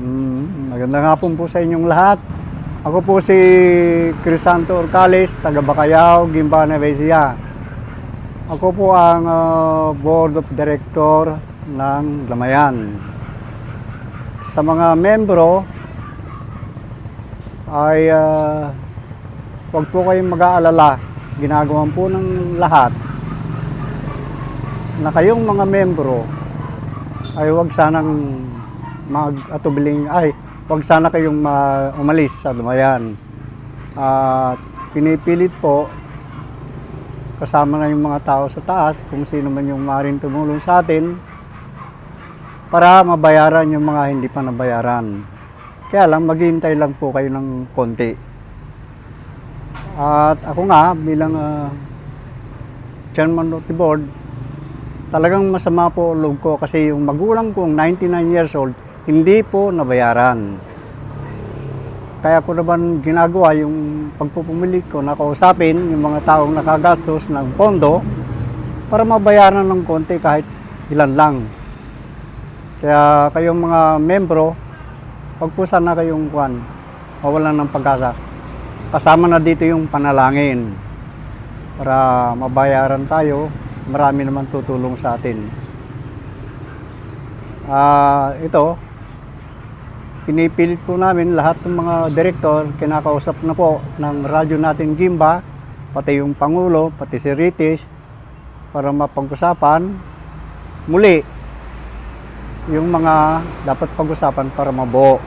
Mm, magandang hapon po sa inyong lahat. Ako po si Crisanto Orcales, taga Bacayao, Gimba, Nueva Ecija. Ako po ang ah, Board of Director ng Lamayan. Sa mga membro ay ah, huwag po kayong mag-aalala. Ginagawan po ng lahat na kayong mga membro ay huwag sanang mag-atubiling, ay huwag sana kayong ma- umalis sa Dumayan. At pinipilit po kasama na yung mga tao sa taas, kung sino man yung maaaring tumulong sa atin para mabayaran yung mga hindi pa nabayaran. Kaya lang, maghihintay lang po kayo ng konti. At ako nga, bilang ah, chairman of the board, talagang masama po loob ko kasi yung magulang kong 99 years old, hindi po nabayaran. Kaya ko naman ginagawa yung pagpupumili ko na kausapin yung mga taong nakagastos ng pondo para mabayaran ng konti kahit ilan lang. Kaya kayong mga membro, wag po sana kayong kwan, mawalan ng pag-asa. Kasama na dito yung panalangin para mabayaran tayo. Marami naman tutulong sa atin. Ah, ito, pinipilit po namin lahat ng mga direktor, kinakausap na po ng radyo natin Gimba, pati yung Pangulo, pati si Ritis, para mapag-usapan muli yung mga dapat pag-usapan para mabuo.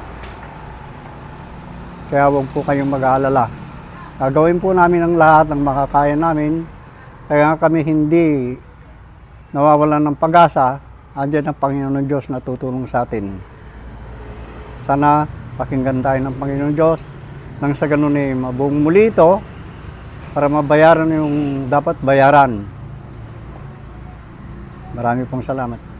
Kaya huwag po kayong mag-aalala. Gagawin po namin ang lahat ng makakaya namin. Kaya kami hindi nawawalan ng pag-asa. Andiyan ang Panginoon Diyos na tutulong sa atin. Sana pakinggan tayo ng Panginoon Diyos nang sa ganun eh mabuong muli ito para mabayaran yung dapat bayaran. Marami pong salamat.